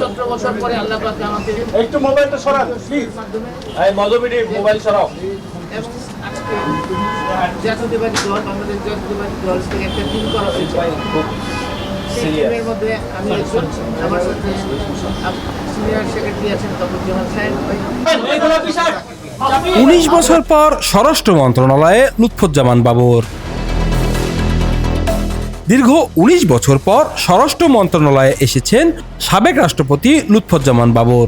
সতেরো বছর পরে আল্লাহ পাক আমাকে একটু মোবাইলটা সরান প্লিজ এই মধুমিটি মোবাইল সরাও। এবং আজকে জাতীয়তাবাদী দল বাংলাদেশ জাতীয়তাবাদী দল থেকে একটা টিম করা হয়েছে। সেই টিমের মধ্যে আমি একজন আমার সাথে সিনিয়র সেক্রেটারি আছেন সাহেব। উনিশ বছর পর স্বরাষ্ট্র মন্ত্রণালয়ে লুৎফুজ্জামান বাবর দীর্ঘ ১৯ বছর পর স্বরাষ্ট্র মন্ত্রণালয়ে এসেছেন সাবেক রাষ্ট্রপতি লুৎফজ্জামান বাবর।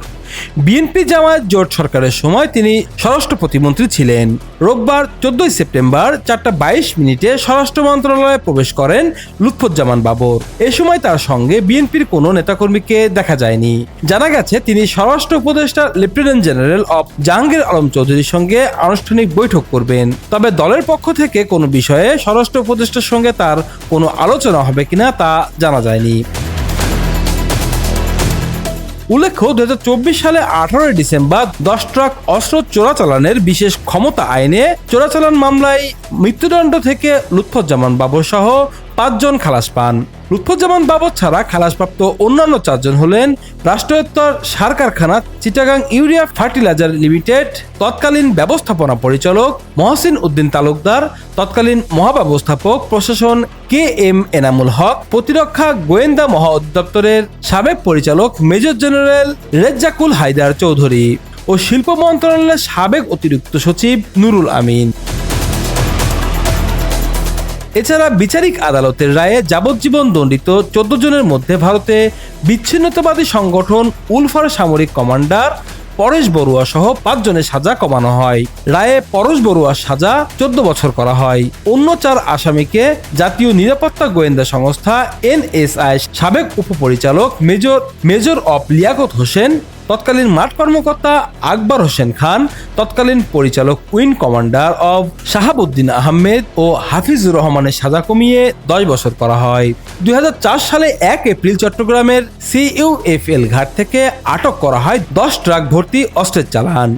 বিএনপি জামায়াত জোট সরকারের সময় তিনি স্বরাষ্ট্র প্রতিমন্ত্রী ছিলেন। রোববার চোদ্দই সেপ্টেম্বর চারটা বাইশ মিনিটে স্বরাষ্ট্র মন্ত্রণালয়ে প্রবেশ করেন লুৎফুজ্জামান বাবর। এ সময় তার সঙ্গে বিএনপির কোনো নেতাকর্মীকে দেখা যায়নি। জানা গেছে, তিনি স্বরাষ্ট্র উপদেষ্টা, লেফটেন্যান্ট জেনারেল অব জাহাঙ্গীর আলম চৌধুরীর সঙ্গে আনুষ্ঠানিক বৈঠক করবেন। তবে দলের পক্ষ থেকে কোনো বিষয়ে স্বরাষ্ট্র উপদেষ্টার সঙ্গে তার কোনো আলোচনা হবে কিনা তা জানা যায়নি। উল্লেখ্য দু হাজার চব্বিশ সালে আঠারোই ডিসেম্বর দশ ট্রাক অস্ত্র চোরাচালানের বিশেষ ক্ষমতা আইনে চোরাচালান মামলায় মৃত্যুদণ্ড থেকে লুৎফজ্জামান বাবুর সহ পাঁচজন খালাস পান। লুৎফুজ্জামান বাবর ছাড়া খালাসপ্রাপ্ত অন্যান্য চারজন হলেন রাষ্ট্রায়ত্তর সার কারখানা চিটাগাং ইউরিয়া ফার্টিলাইজার লিমিটেড, তৎকালীন ব্যবস্থাপনা পরিচালক মহসিন উদ্দিন তালুকদার, তৎকালীন মহাব্যবস্থাপক প্রশাসন কে এম এনামুল হক, প্রতিরক্ষা গোয়েন্দা মহা অধিদপ্তরের সাবেক পরিচালক মেজর জেনারেল রেজ্জাকুল হায়দার চৌধুরী ও শিল্প মন্ত্রণালয়ের সাবেক অতিরিক্ত সচিব নুরুল আমিন। এছাড়া বিচারিক আদালতের রায়ে যাবজ্জীবন দণ্ডিত চোদ্দ জনের মধ্যে ভারতে বিচ্ছিন্নতাবাদী সংগঠন উলফার সামরিক কমান্ডার পরেশ বড়ুয়া সহ পাঁচজনের সাজা কমানো হয়। রায়ে পরশ বড়ুয়ার সাজা চোদ্দ বছর করা হয়। অন্য চার আসামিকে জাতীয় নিরাপত্তা গোয়েন্দা সংস্থা এনএসআই সাবেক উপপরিচালক মেজর মেজর অফ লিয়াকত হোসেন তৎকালীন মাঠ কর্মকর্তা আকবর হোসেন খান, তৎকালীন পরিচালক উইন কমান্ডার অব শাহাবুদ্দিন আহমেদ ও হাফিজুর রহমানের সাজা কমিয়ে দশ বছর করা হয়। দুই হাজার চার সালে এক এপ্রিল চট্টগ্রামের সিইউএফএল ঘাট থেকে আটক করা হয় দশ ট্রাক ভর্তি অস্ত্রের চালান।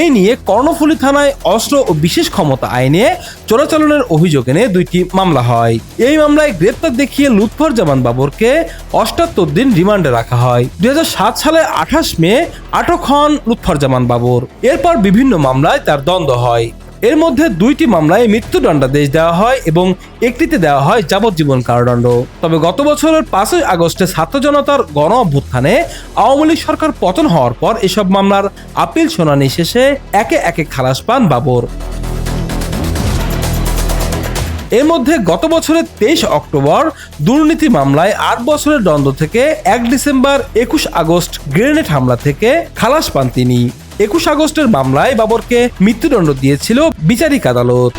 এই নিয়ে কর্ণফুলী থানায় অস্ত্র ও বিশেষ ক্ষমতা আইনে চোরাচালনের অভিযোগ এনে দুইটি মামলা হয়। এই মামলায় গ্রেপ্তার দেখিয়ে লুৎফর জামান বাবরকে অষ্টাত্তর দিন রিমান্ডে রাখা হয়। দুই হাজার সাত সালে আঠাশ মে আটক হন লুৎফর জামান বাবর। এরপর বিভিন্ন মামলায় তার দ্বন্দ্ব হয়। এর মধ্যে দুইটি মামলায় মৃত্যুদণ্ডাদেশ দেওয়া হয় এবং একটিতে দেওয়া হয় যাবজ্জীবন কারাদণ্ড। তবে গত বছরের পাঁচই আগস্টে ছাত্র জনতার গণ অভ্যুত্থানে আওয়ামী লীগ সরকার পতন হওয়ার পর এসব মামলার আপিল শুনানি শেষে একে একে খালাস পান বাবর। এর মধ্যে গত বছরের তেইশ অক্টোবর দুর্নীতি মামলায় আট বছরের দ্বন্দ্ব থেকে এক ডিসেম্বর একুশ আগস্ট গ্রেনেড হামলা থেকে খালাস পান তিনি। একুশ আগস্টের মামলায় বাবরকে মৃত্যুদণ্ড দিয়েছিল বিচারিক আদালত।